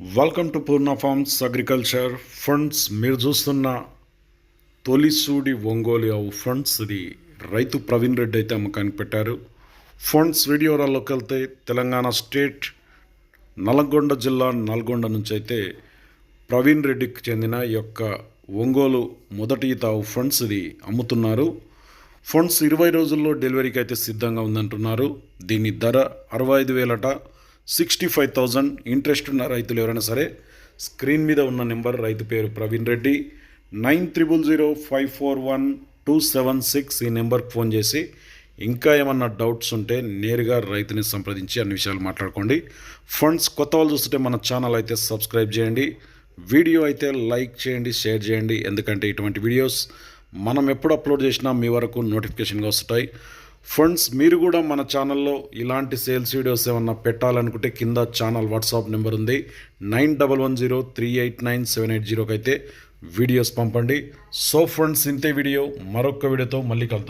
Welcome to Purna farms agriculture funds మీరు చూస్తున్న తొలిసూడి ఒంగోలు ఆవు ఫండ్స్ ఇది రైతు ప్రవీణ్ రెడ్డి అయితే అమ్మకానికి పెట్టారు ఫండ్స్ వీడియోలోకి వెళ్తే తెలంగాణ స్టేట్ నల్గొండ జిల్లా నల్గొండ నుంచి అయితే ప్రవీణ్ రెడ్డికి చెందిన ఈ యొక్క ఒంగోలు మొదటి తావు ఫండ్స్ ఇది అమ్ముతున్నారు. ఫండ్స్ ఇరవై రోజుల్లో డెలివరీకి అయితే సిద్ధంగా ఉందంటున్నారు. దీని ధర అరవై ఐదు వేలట. సిక్స్టీ ఫైవ్ థౌజండ్ ఇంట్రెస్ట్ ఉన్న రైతులు ఎవరైనా సరే స్క్రీన్ మీద ఉన్న నెంబర్ రైతు పేరు Praveen Reddy nine triple zero five four one two seven six ఈ నెంబర్కి ఫోన్ చేసి ఇంకా ఏమన్నా డౌట్స్ ఉంటే నేరుగా రైతుని సంప్రదించి అన్ని విషయాలు మాట్లాడుకోండి. ఫండ్స్ కొత్త వాళ్ళు చూస్తుంటే మన ఛానల్ అయితే సబ్స్క్రైబ్ చేయండి. వీడియో అయితే లైక్ చేయండి షేర్ చేయండి. ఎందుకంటే ఇటువంటి వీడియోస్ మనం ఎప్పుడు అప్లోడ్ చేసినా మీ వరకు నోటిఫికేషన్గా వస్తాయి. ఫ్రెండ్స్ మీరు కూడా మన ఛానల్లో ఇలాంటి సేల్స్ వీడియోస్ ఏమన్నా పెట్టాలనుకుంటే కింద ఛానల్ వాట్సాప్ నెంబర్ ఉంది. Nine double one zero three eight nine seven eight జీరోకి అయితే వీడియోస్ పంపండి. సో ఫ్రెండ్స్ ఇంతే వీడియో. మరొక వీడియోతో మళ్ళీ కలుద్దాం.